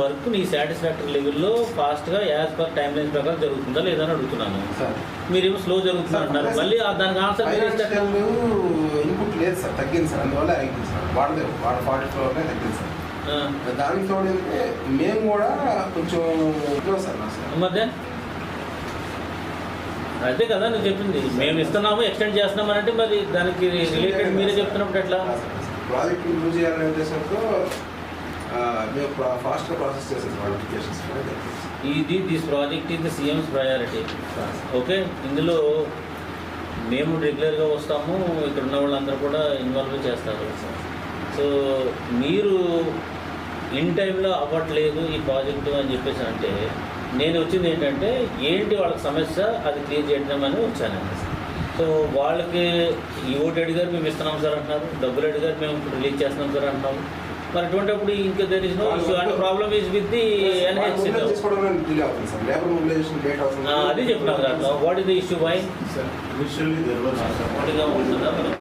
Work నీ satisfactory లెవెల్లో ఫాస్ట్గా యాజ్ పర్ టైం లైన్ ప్రకారం జరుగుతుందా లేదా అని అడుగుతున్నాను. సార్. మీరేమో స్లో జరుగుతుంది అంటున్నారు మళ్ళీ దానికి ఆన్సర్ ఇన్పుట్ లేదు సార్ తగ్గింది సార్. అందువల్ల ఆగింది సార్ వాడదే వాడ ఫాల్ట్ ఫ్లోర్నే తగ్గింది సార్. దానికి తోడు మేము కూడా కొంచెం సార్ మధ్య అదే కదా నువ్వు చెప్పింది. మేము ఇస్తున్నాము ఎక్స్టెండ్ చేస్తున్నాము అంటే మరి దానికి రిలేటెడ్ మీరే చెప్తున్నప్పుడు ఎట్లా? ప్రాజెక్ట్ ఇంప్రూవ్ చేయాలనే ఉద్దేశంతో మేము ఫాస్ట్గా ప్రాసెస్ చేసాం అప్లికేషన్స్ ఇది దిస్ ప్రాజెక్ట్ ఇది సీఎంస్ ప్రయారిటీ ఓకే ఇందులో మేము రెగ్యులర్గా వస్తాము ఇక్కడ ఉన్న వాళ్ళందరూ కూడా ఇన్వాల్వ్ చేస్తారు. సో మీరు ఇన్ టైంలో అవ్వట్లేదు ఈ ప్రాజెక్టు అని చెప్పేసి అంటే నేను వచ్చింది ఏంటంటే ఏంటి వాళ్ళకి సమస్య అది క్లియర్ చేయడం అని వచ్చానండి సో వాళ్ళకి ఈ ఓటు అడిగారు మేము ఇస్తున్నాం సార్ అంటున్నారు. డబ్బులు అడిగారు మేము ఇప్పుడు రిలీజ్ చేస్తున్నాం సార్ అంటున్నాము మరి అటువంటిప్పుడు ఇంకా there is no issue and problem is with the అది చెప్పినాం దాంట్లో what is the issue why Initially, there was వాటిగా ఉంటుందా